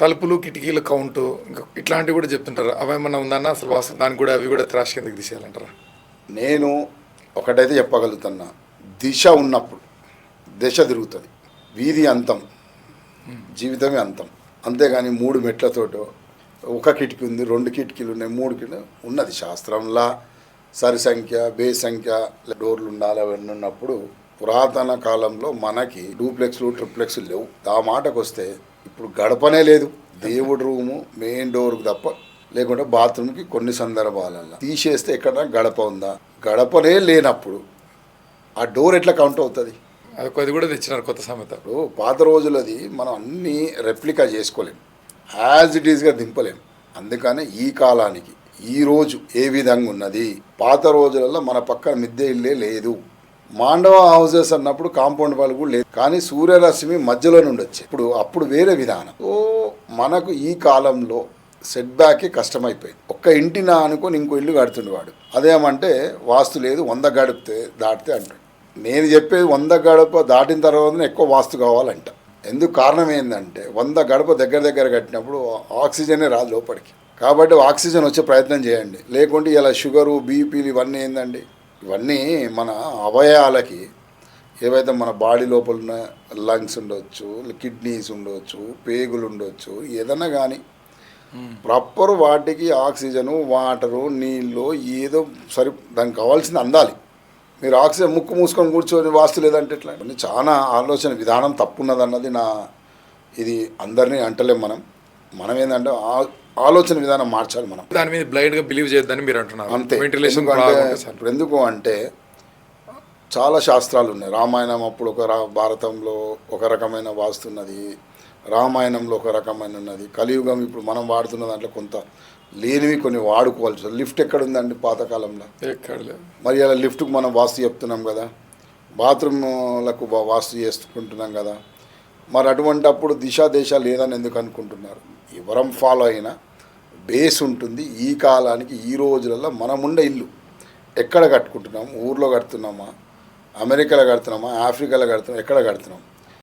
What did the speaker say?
తలుపులు కిటికీల కౌంటు ఇంకా ఇట్లాంటివి కూడా చెప్తుంటారు. అవి ఏమన్నా ఉందన్నా అసలు వాస్తవం దానికి కూడా అవి కూడా త్రాష్ కిందకి తీసేయాలంటారా? నేను ఒకటైతే చెప్పగలుగుతున్నా. దిశ ఉన్నప్పుడు దిశ తిరుగుతుంది. వీధి అంతం. జీవితమే అంతం. అంతేగాని మూడు మెట్లతోటో ఒక కిటికీ ఉంది రెండు కిటికీలు ఉన్నాయి మూడు కిటికీ ఉన్నది. శాస్త్రంలా సరి సంఖ్య బే సంఖ్య డోర్లు ఉండాలి అవన్నీ ఉన్నప్పుడు పురాతన కాలంలో మనకి డూప్లెక్స్లు ట్రిప్లెక్స్లు లేవు. ఆ మాటకు వస్తే ఇప్పుడు గడపనే లేదు. దేవుడి రూము మెయిన్ డోర్కి తప్ప లేకుంటే బాత్రూమ్కి కొన్ని సందర్భాలలో తీసేస్తే ఎక్కడ గడప ఉందా? గడపనే లేనప్పుడు ఆ డోర్ ఎట్లా కౌంట్ అవుతుంది? అది కొద్ది కూడా తెచ్చినారు కొత్త సామెత. ఇప్పుడు పాత రోజులది మనం అన్నీ రెప్లికా చేసుకోలేం. యాజ్ ఇట్ ఈస్గా దింపలేం. అందుకని ఈ కాలానికి ఈ రోజు ఏ విధంగా ఉన్నది? పాత రోజులలో మన పక్కన మిద్దె ఇల్లే లేదు. మాండవ హౌసెస్ అన్నప్పుడు కాంపౌండ్ వాళ్ళు కూడా లేదు కానీ సూర్యరశ్మి మధ్యలో నుండి వచ్చే ఇప్పుడు అప్పుడు వేరే విధానం. సో మనకు ఈ కాలంలో సెట్ బ్యాకే కష్టమైపోయింది. ఒక్క ఇంటినా అనుకుని ఇంకో ఇల్లు కడుతుండేవాడు అదేమంటే వాస్తు లేదు వంద గడిపితే దాటితే అంటాడు. నేను చెప్పేది వంద గడప దాటిన తర్వాత ఎక్కువ వాస్తు కావాలంట. ఎందుకు కారణం ఏంటంటే వంద గడప దగ్గర దగ్గర కట్టినప్పుడు ఆక్సిజనే రాదు లోపలికి. కాబట్టి ఆక్సిజన్ వచ్చే ప్రయత్నం చేయండి. లేకుంటే ఇలా షుగరు బీపీలు ఇవన్నీ ఏందండి? ఇవన్నీ మన అవయవాలకి ఏవైతే మన బాడీ లోపల ఉన్న లంగ్స్ ఉండొచ్చు కిడ్నీస్ ఉండొచ్చు పేగులు ఉండొచ్చు ఏదన్నా కానీ ప్రాపర్ వాటికి ఆక్సిజను వాటరు నీళ్ళు ఏదో సరి దానికి కావాల్సింది అందాలి. మీరు ఆక్సిజన్ ముక్కు మూసుకొని కూర్చొని వాస్తు లేదంటే ఎట్లా? చాలా ఆలోచన విధానం తప్పున్నదన్నది నా ఇది అందరినీ అంటలేం మనం. మనం ఏంటంటే ఆ- ఆలోచన విధానం మార్చాలి మనం. దాని మీద బ్లైండ్గా బిలీవ్ చేయొద్దని మీరు అంటున్నారు. అంతే. వెంటిలేషన్. ఇప్పుడు ఎందుకు అంటే చాలా శాస్త్రాలు ఉన్నాయి. రామాయణం అప్పుడు ఒక రా భారతంలో ఒక రకమైన వాస్తున్నది రామాయణంలో ఒక రకమైన ఉన్నది. కలియుగం ఇప్పుడు మనం వాడుతున్న దాంట్లో కొంత లేనివి కొన్ని వాడుకోవాల్సి. లిఫ్ట్ ఎక్కడ ఉందండి పాతకాలంలో? ఎక్కడ లేదు. మరి అలా లిఫ్ట్కి మనం వాస్తు చెప్తున్నాం కదా. బాత్రూమ్లకు వాస్తు చేసుకుంటున్నాం కదా. మరి అటువంటి అప్పుడు దిశ దేశ లేదని ఎందుకు అనుకుంటున్నారు? ఎవరం ఫాలో అయినా బేస్ ఉంటుంది. ఈ కాలానికి ఈ రోజులలో మనముండే ఇల్లు. ఎక్కడ కట్టుకుంటున్నాం? ఊర్లో కడుతున్నామా? అమెరికాలో కడుతున్నామా? ఆఫ్రికాలో కడుతున్నాం ఎక్కడ కడుతున్నాం?